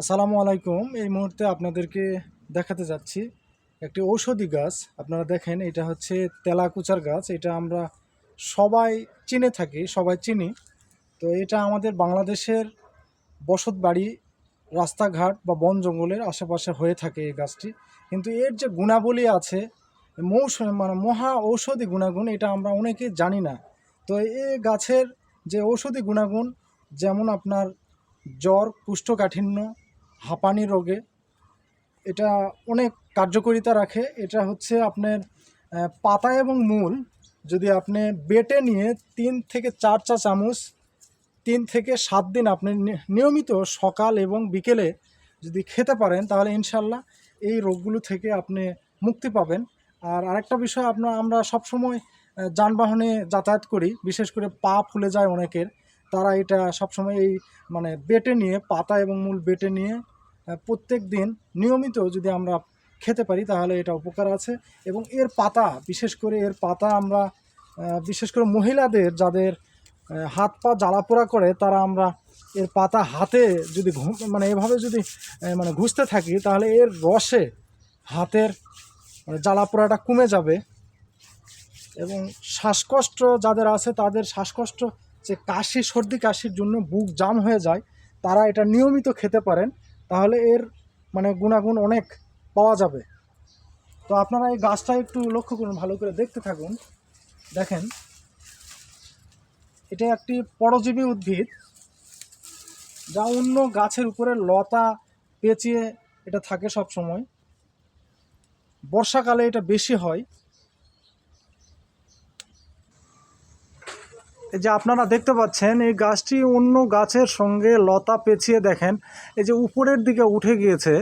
আসসালামু আলাইকুম। এই মুহূর্তে আপনাদেরকে দেখাতে যাচ্ছি একটি ঔষধি গাছ। আপনারা দেখেন, এটা হচ্ছে তেলাকুচার গাছ। এটা আমরা সবাই চিনে থাকি, সবাই চিনি। তো এটা আমাদের বাংলাদেশের বসত বাড়ি, রাস্তাঘাট বা বন জঙ্গলের আশেপাশে হয়ে থাকে এই গাছটি। কিন্তু এর যে গুণাবলী আছে মৌসুম মানে মহা ঔষধি গুণাগুণ, এটা আমরা অনেকেই জানি না। তো এই গাছের যে ঔষধি গুণাগুণ, যেমন আপনার জ্বর কুষ্ঠকাঠিন্য হাঁপানি রোগে। এটা অনেক কার্যকারিতা রাখে। এটা হচ্ছে আপনার পাতা এবং মূল। যদি আপনি বেটে নিয়ে তিন থেকে চার চা চামচ, তিন থেকে সাত দিন আপনি নিয়মিত সকাল এবং বিকেলে যদি খেতে পারেন, তাহলে ইনশাল্লাহ এই রোগগুলো থেকে আপনি মুক্তি পাবেন। আর আরেকটা বিষয় আপনার আমরা সবসময় যানবাহনে যাতায়াত করি। বিশেষ করে পা ফুলে যায় অনেকের। তারা এটা সবসময় এই মানে বেটে নিয়ে, পাতা এবং মূল বেটে নিয়ে প্রত্যেক দিন নিয়মিত যদি আমরা খেতে পারি, তাহলে এটা উপকার আছে। এবং এর পাতা, বিশেষ করে এর পাতা আমরা বিশেষ করে মহিলাদের যাদের হাত পা জ্বালাপোড়া করে, তারা আমরা এর পাতা হাতে যদি মানে এভাবে যদি মানে ঘুষতে থাকি, তাহলে এর রসে হাতের মানে জ্বালাপোড়াটা কমে যাবে। এবং শ্বাসকষ্ট যাদের আছে, তাদের শ্বাসকষ্ট, যে কাশি, সর্দি কাশির জন্য বুক জাম হয়ে যায়, তারা এটা নিয়মিত খেতে পারেন। তাহলে এর মানে গুণাগুণ অনেক পাওয়া যাবে। তো আপনারা এই গাছটা একটু লক্ষ্য করুন, ভালো করে দেখতে থাকুন। দেখেন, এটা একটি পরজীবী উদ্ভিদ যা অন্য গাছের উপরে লতা পেঁচিয়ে এটা থাকে সব সময় বর্ষাকালে এটা বেশি হয়। যে আপনারা দেখতে পাচ্ছেন, এই গাছটি অন্য গাছের সঙ্গে লতা পেঁচিয়ে দেখেন। এই যে উপরের দিকে উঠে গিয়েছে